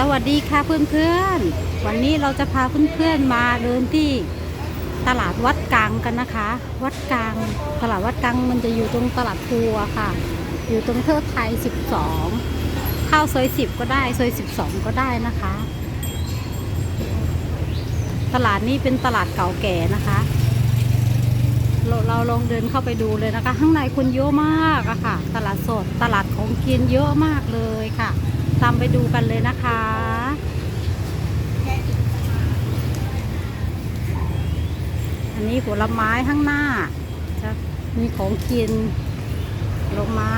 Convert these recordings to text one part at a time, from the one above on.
สวัสดีค่ะเพื่อนๆ วันนี้เราจะพาเพื่อนๆมาเดินที่ตลาดวัดกลางกันนะคะ วัดกลางตลาดวัดกลางมันจะอยู่ตรงตลาดทัวค่ะ อยู่ตรงเทิดไทย 12 เข้าซอย 10 ก็ได้ซอย 12 ก็ได้นะคะ ตลาดนี้เป็นตลาดเก่าแก่นะคะเราเราลองเดินเข้าไปดูเลยนะคะ ข้างในคนเยอะมากอะค่ะ ตลาดสดตลาดของกินเยอะมากเลยค่ะ ตามไปดูกันเลยนะคะอันนี้ผลไม้ข้างหน้าจะมีของกินผลไม้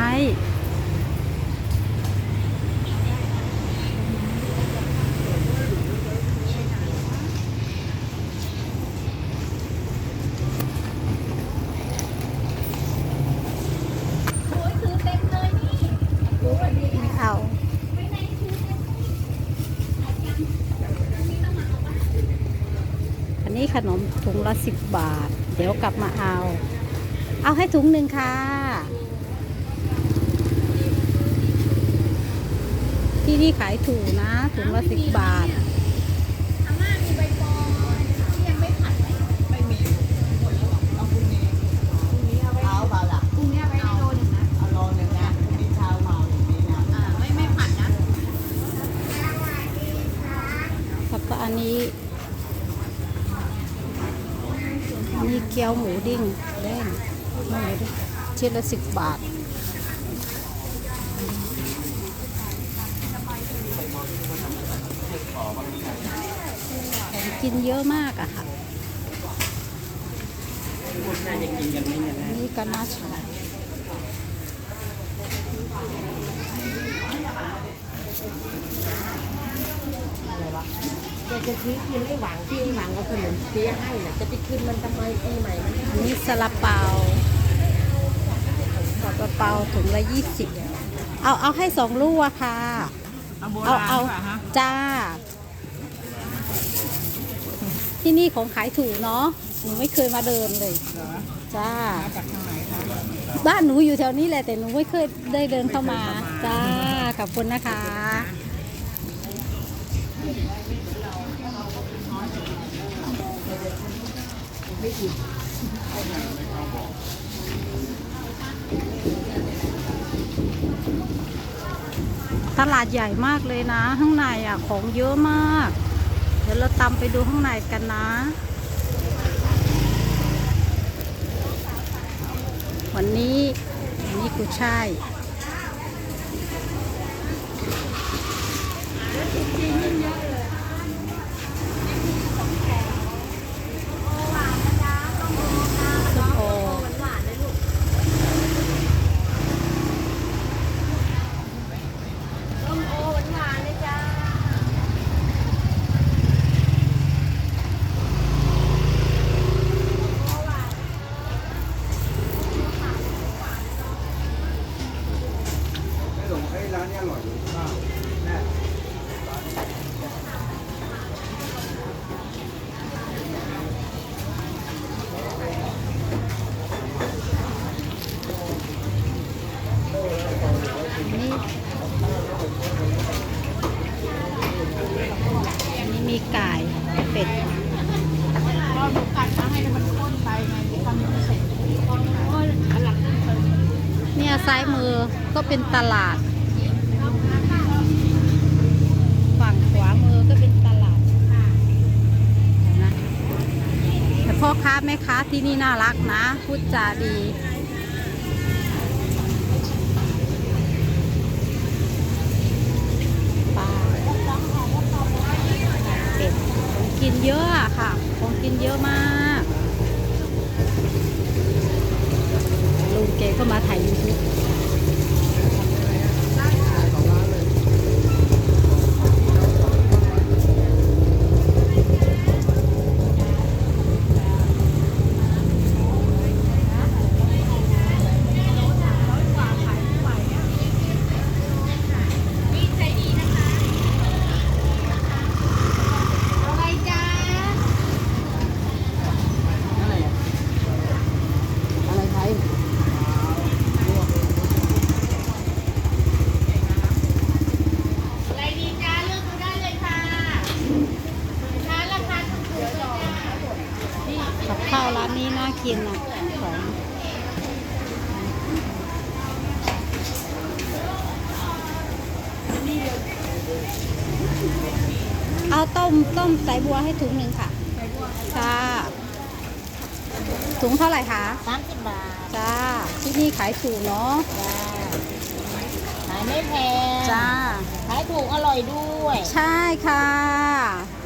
เอา อั นนี้ขนมถุงละสิบบาท เดี๋ยวกลับมาเอา เอาให้ถุงหนึ่งค่ะ ที่นี่ขายถูกนะ ถุงละสิบบาทอาม่ามีใบปอที่ยัี้ยวก็อันนี้มีเกี๊ยวหมูดิ้งแดงหมูดิ้งชิ้นละสิบบาทกินเยอะมากอะค่ะ นี่กินกันไห เนี่ยนะนี่ก็น่าชาจะจะซื้อคืนไม่หวังที่หวังเอาขนมเปี๊ยะให้น่ะจะไปคืนมันทำไมปีใหม่มันอันนี้ซาลาเปาซาลาเปาถุงละยี่สิบเอาเอาให้สองลูกอะค่ะ เอาโบเอาราณเอาป่ะฮะจ้า ที่นี่ของขายถูกเนาะหนูไม่เคยมาเดินเลย เหรอจ้า มาจากทางไหนคะ บ้านหนูอยู่แถวนี้แหละแต่หนูไม่เคยได้เดินเข้ามา จ้าขอบคุณนะคะ ตลาดใหญ่มากเลยนะ ข้างในอะของเยอะมาก เดี๋ยวเราตามไปดูข้างในกันนะ วันนี้วันนี้กูใช่ายส้มโอ หวานเลยลูกส้มโอหวานๆเลยจ้า หลงไอ้ร้านนี้อร่อยอยู่ข้าวแน่ นี่อันนี้มีไก่เป็ด ก็หนูกัดมาให้มันข้นไปไงที่ทำไม่เสร็จโอ้ยอันหลังขึ้นเลย เนี่ยซ้ายมือก็ เป็นตลาด ฝั่งขวามือก็เป็นตลาดเห็นนะแต่พ่อค้าแม่ค้าที่นี่น่ารักนะพูดจาดี เอาต้มต้มสายบัวให้ถุงหนึ่งค่ะค่ะถุงเท่าไหร่คะสามสิบบาทจ้าที่นี่ขายถูกเนาะจ้าขายไม่แพงจ้าขายถูกอร่อยด้วย ใช่ค่ะ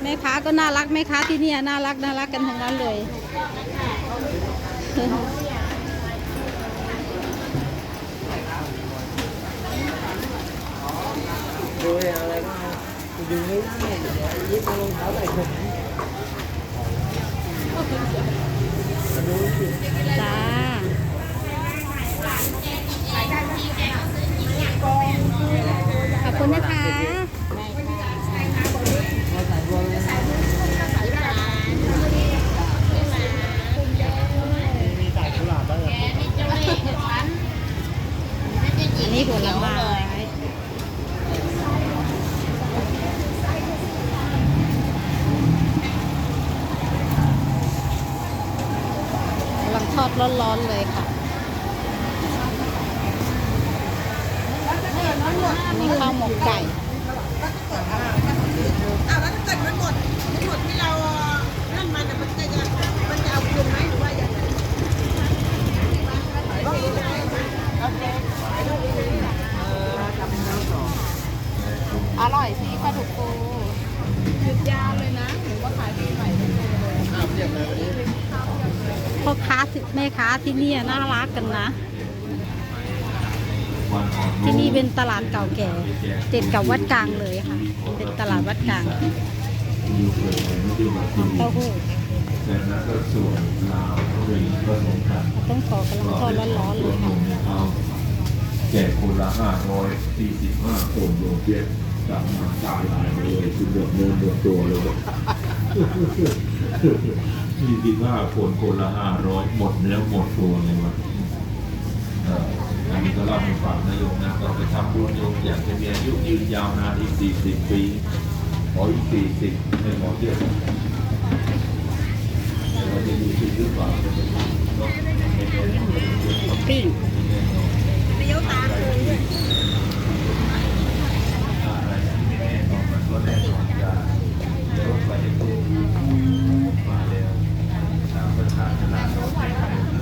แม่ค้าก็น่ารักแม่ค้าที่เนี่ยน่ารักน่ารักกันทั้งนั้นเลยดูอะไรบ้างดูไม่ได้ ยึดรองเท้าใส่ถุงดูสิ จ้า ขอบคุณนะคะ มาใส่บัวเลยมีสายกุหลาบบ้างเหรอ อันนี้ผลไม้กำลัง ทอดร้อนๆเลยค่ะนี่ข้าวหมกไก่อ้าวแล้วถ้าเกิดมันหมดมันหมดที่เรานั่นมันน่มันจะมันจะเอาคืนไหมหรือว่ายังไงอร่อยสิปลาดุกฟูหยุดยาวเลยนะหนูว่าขายปีใหม่ทุกเลยอ้าวเรียบเลย พ่อค้าที่แม่ค้าที่เนี่ยน่ารักกันนะ ที่นี่เป็นตลาดเก่าแก่ติดกับวัดกลางเลยค่ะ เป็นตลาดวัดกลางเต้าหู้แต่นั้นก็ส่วนลาวเป็นผสมกันต้องขอกำลังทอดร้อนๆเลยค่ะเอาแจกคนละห้าร้อยสี่สิบห้าคนโดนเจ็ดกลับมาตายลายไปเลยคือเดือดเนื้อเดือดตัวเลย สี่สิบห้าคนคนละห้าร้อยหมดเนื้อหมดตัวเลยวะเอ่ออันนี้ก็เล่าให้ฟังนะโยมนะก็ไปทำบุญโยมอยากจะมีอายุยืนยาวนานอีกสี่สิบปีขออีกสี่สิบให้หมอเทียบเราจะดูสิ่งหรือเปล่าปิ้งเลี้ยวตามเลยด้วยอะไรที่ไม่แน่นอนมันก็แน่นอนจะเดี๋ยวไปดู ประชาชนนะครับ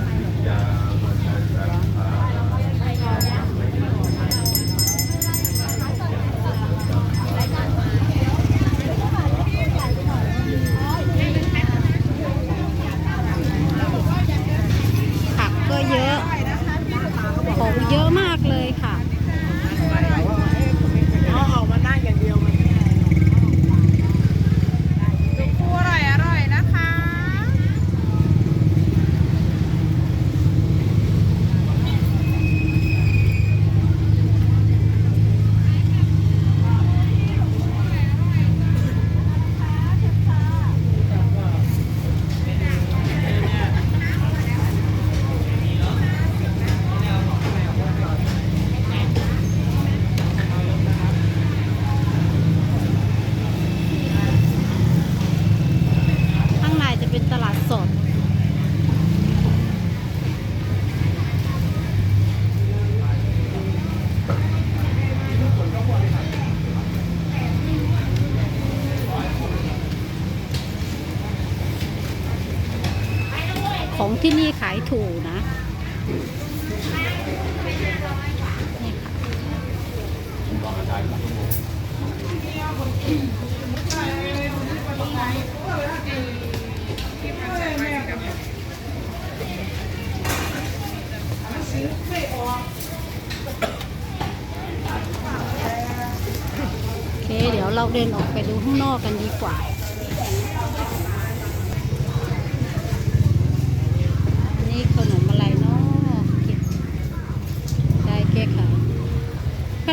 ของที่นี่ขายถูกนะนี่ค่ะโอเค เดี๋ยวเราเดินออกไปดูข้างนอกกันดีกว่า นี่ขนมอะไรเนาะกินได้แก้ค่ะ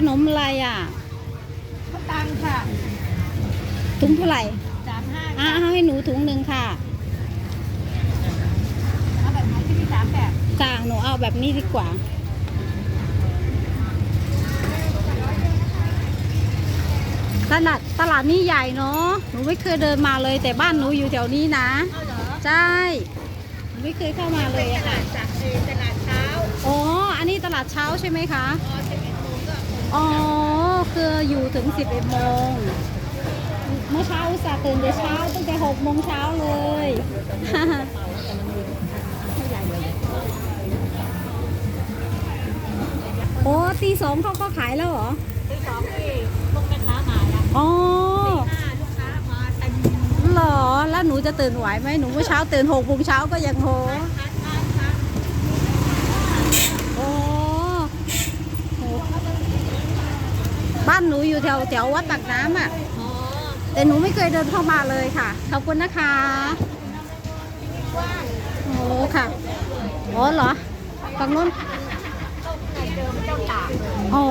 ขนมอะไรอะข้าวตังค่ะถุงเท่าไหร่สามห้าอะเอาให้หนูถุงหนึ่งค่ะเอาแบบไหนที่มีสามแบบจ้าหนูเอาแบบนี้ดีกว่าตลาดตลาดนี้ใหญ่เนาะหนูไม่เคยเดินมาเลย แต่บ้านหนูอยู่แถวนี้นะใช่ไม่เคยเข้ามาเลยอะค่ะจากเอตลาดเช้าอ๋ออันนี้ตลาดเช้าใช่ไหมคะพอสิบเอ็ดโมงก็ อ๋อ คืออยู่ถึง 11โมง เมื่อเช้าอุตส่าห์ตื่นแต่เช้าตั้งแต่6โมงเช้าเลยโอ้ตีสองเขาก็ขายแล้วเหรอที่สองที่พวกแม่ค้ามาแล้วอ๋อห้าลูกค้ามาเต็มเหรอ แล้วหนูจะตื่นไหวไหมหนูเมื่อเช้าตื่น6โมงเช้าก็ยังโห คัดคัดคัด โอ้โหบ้านหนูอยู่แถวแถววัดปากน้ำอะอ๋อแต่หนูไม่เคยเดินเข้ามาเลยค่ะ ขอบคุณนะคะโอ้ค่ะอ๋อเหรอฝั่งนู้นเดิมเจ้าตากโอ้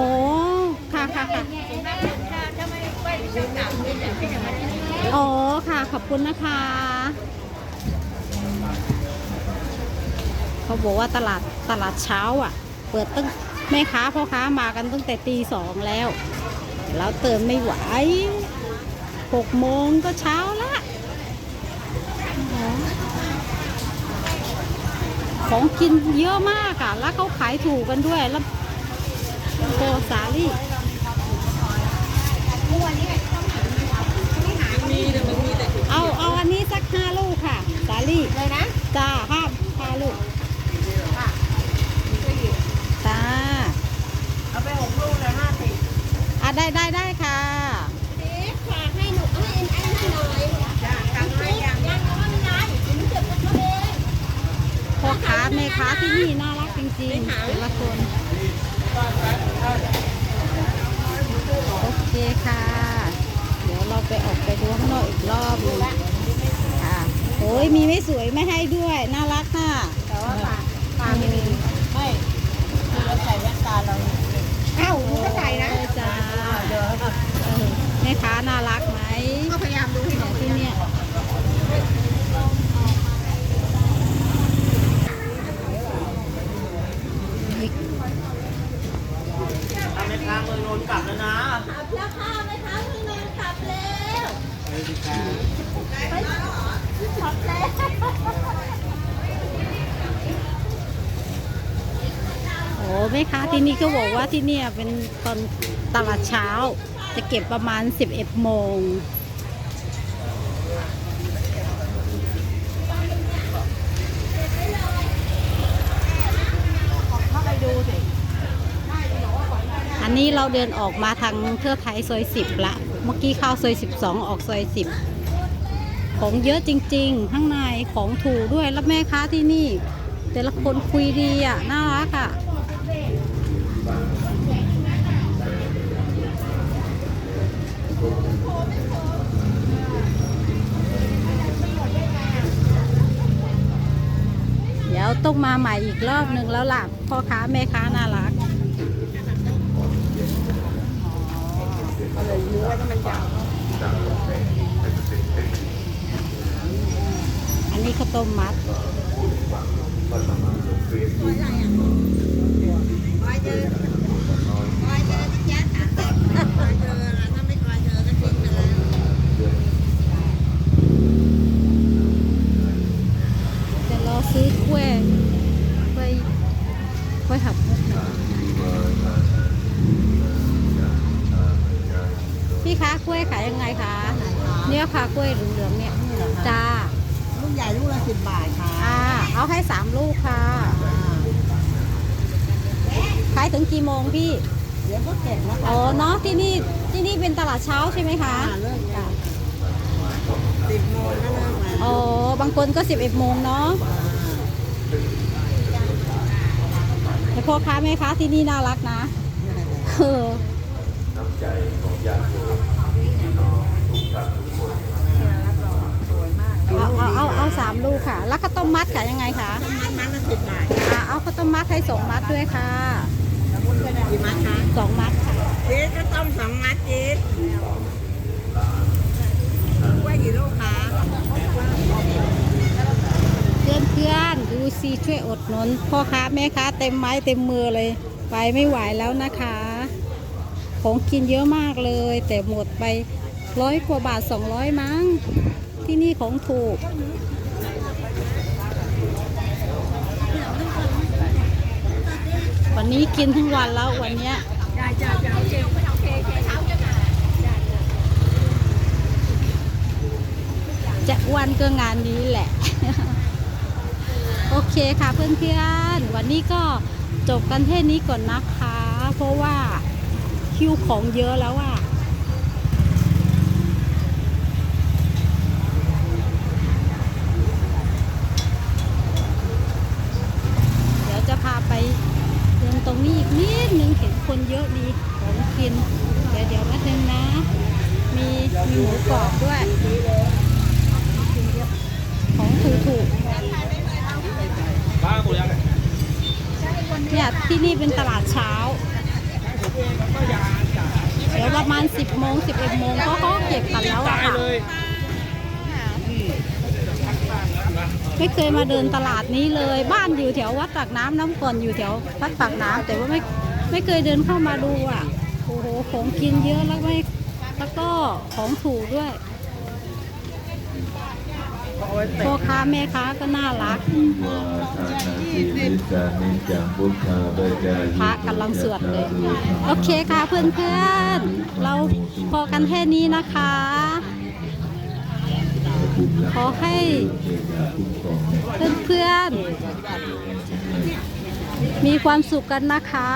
ค่ะค่ะค่ะถ้าถ้าไม่ไม่เจ้าตากนี่จะเป็นอย่างนี้อ๋อค่ะ ขอบคุณนะคะ เขาบอกว่าตลาดตลาดเช้าอะ เปิดตั้งแม่ค้าพ่อค้ามากันตั้งแต่ตีสองแล้ว แล้วเติมไม่ไหวหกโมงก็เช้าละอ๋อของกินเยอะมากอะแล้วเขาขายถูกกันด้วย แล้วโคสาลี่มีแต่มันมีแต่ถุงเอา เอาอันนี้สักห้าลูกค่ะ สาลี่เลยนะ จ้าห้าห้าลูกจ้า เอาไปหกลูกเลยห้าสิบ อะ ได้ได้ได้ค่ะเอ๊ฝากให้หนูให้ไอ้นั่นหน่อยจ้าตังค์ให้ยัง ยังไม่เป็นไรหนูเก็บกับเขาเองพ่อค้าแม่ค้าที่นี่น่ารักจริงๆแต่ละคน โอเคค่ะ เดี๋ยวเราไปออกไปดูข้างนอกอีกรอบหนึงค่ะโอ้ยมีไม่สวยไม่ให้ด้วย น่ารักค่ะ แต่ว่าปากปากไม่มีไม่คือเราใส่แว่นตาเราเอ้าหนูก็ใส่นะเออจ้า แม่ค้าน่ารักไหมก็พยายามดูให้หนูที่เนี่ย ทำให้ค้างเลยโดนกลับแล้วนะ ราคาไหมคะพี่นนกลับแล้ว ไปสิครับ กลับแล้ว โอ้ ที่นี่ก็บอกว่าที่นี่เป็นตอนตลาดเช้า จะเก็บประมาณ 11 โมงเข้าไปดูสิอันนี้เราเดินออกมาทางเทือกไทยซอย 10 ละ เมื่อกี้เข้าซอย 12 ออกซอย 10 ของเยอะจริง ๆ ข้างในของถูกด้วย แล้วแม่ค้าที่นี่ แต่ละคนคุยดีอะ น่ารักอะ ดี๋ยวต้องมาใหม่อีกรอบหนึ่งแล้วล่ะพ่อค้าแม่ค้าน่ารักก็เลยรู้ว่ามันยาวอันนี้ข้าวต้มมัดคอยเจอที่แจ๊สถามเด็กคอยเจอนะถ้าไม่คอยเจอก็ทิ้งไปแล้ว จะรอซื้อกล้วยกล้วยกล้วยหับมุกหน่อย พี่คะกล้วยขายยังไงคะเนี่ยค่ะกล้วยเหลืองๆเนี่ยจ้าลูกใหญ่ลูกละสิบบาทค่ะอ่าเอาให้สามลูกค่ะขายถึงกี่โมงพี่เดี๋ยวก็เก็บนะคะอ๋อเนาะที่นี่ที่นี่เป็นตลาดเช้าใช่ไหมคะอ่าเลิกกันสิบโมงก็เลิกมาอ๋อบางคนก็11โมงเนาะแต่พ่อค้าแม่ค้าที่นี่น่ารักนะเออน้ำ ใจของญาติโยมพี่น้องทุกท่านทุกคนเอาเอาเอาเอาสามลูกค่ะ แล้วข้าวต้มมัดขายยังไงคะมันมันละสิบบาทอ่าเอาข้าวต้มมัดให้สองมัดด้วยค่ะกี่มัดคะสองมัดค่ะเจ๊ก็ต้มสองมัดเจ๊กล้วยกี่ลูกคะเพื่อนเพื่อนๆดูซีช่วยอดหนนพ่อค้าแม่ค้าเต็มไม้เต็มมือเลย ไปไม่ไหวแล้วนะคะ ของกินเยอะมากเลย แต่หมดไปร้อยกว่าบาท 200 มั้ง ที่นี่ของถูก วันนี้กินทั้งวันแล้ววันนี้ยจะวันก็งานนี้แหละ โอเคค่ะเพื่อนๆ วันนี้ก็จบกันเท่นี้ก่อนนะคะ เพราะว่า คิวของเยอะแล้วอะเดี๋ยวจะพาไปเดินตรงนี้อีกนิดนึงเห็นคนเยอะดีของกิน เดี๋ยวเดี๋ยวนัดนึงนะ มีมีหมูกรอบด้วยของถูกถูกเนี่ยที่นี่เป็นตลาดเช้า เดี๋ยวประมาณ 10โมง11โมงเขาเก็บกันแล้วอะค่ะไม่เคยมาเดินตลาดนี้เลย บ้านอยู่แถววัดปากน้ำน้ำก่อนอยู่แถววัดปากน้ำแต่ว่าไม่ไม่เคยเดินเข้ามาดูอะโอ้โหของกินเยอะแล้วไม่แล้วก็ของถูกด้วย พ่อค้าแม่ค้าก็น่ารักที่ว่าทานาทีนิสานิจังพุทธาเบจาพระกำลังสวดเลย โอเคค่ะเพื่อนๆเราพอกันแค่นี้นะคะ ขอให้เพื่อนๆมีความสุขกันนะคะ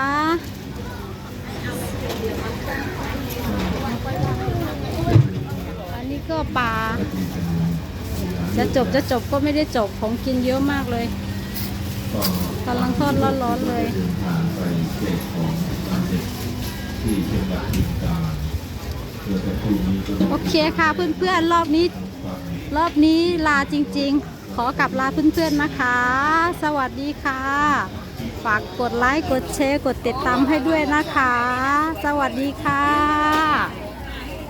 อันนี้ก็ปลา จะจบจะจบก็ไม่ได้จบของกินเยอะมากเลยกำลังทอดร้อนๆเลยเดินทางไปเสกของสำเร็จที่จังหวัดบึงกาฬเพื่อจะพรุ่งนี้โอเคค่ะเพื่อนๆรอบนี้ รอบนี้ลาจริง ๆ ขอกลับลาเพื่อนๆนะคะ สวัสดีค่ะ ฝากกดไลค์กดแชร์กดติดตามให้ด้วยนะคะ สวัสดีค่ะ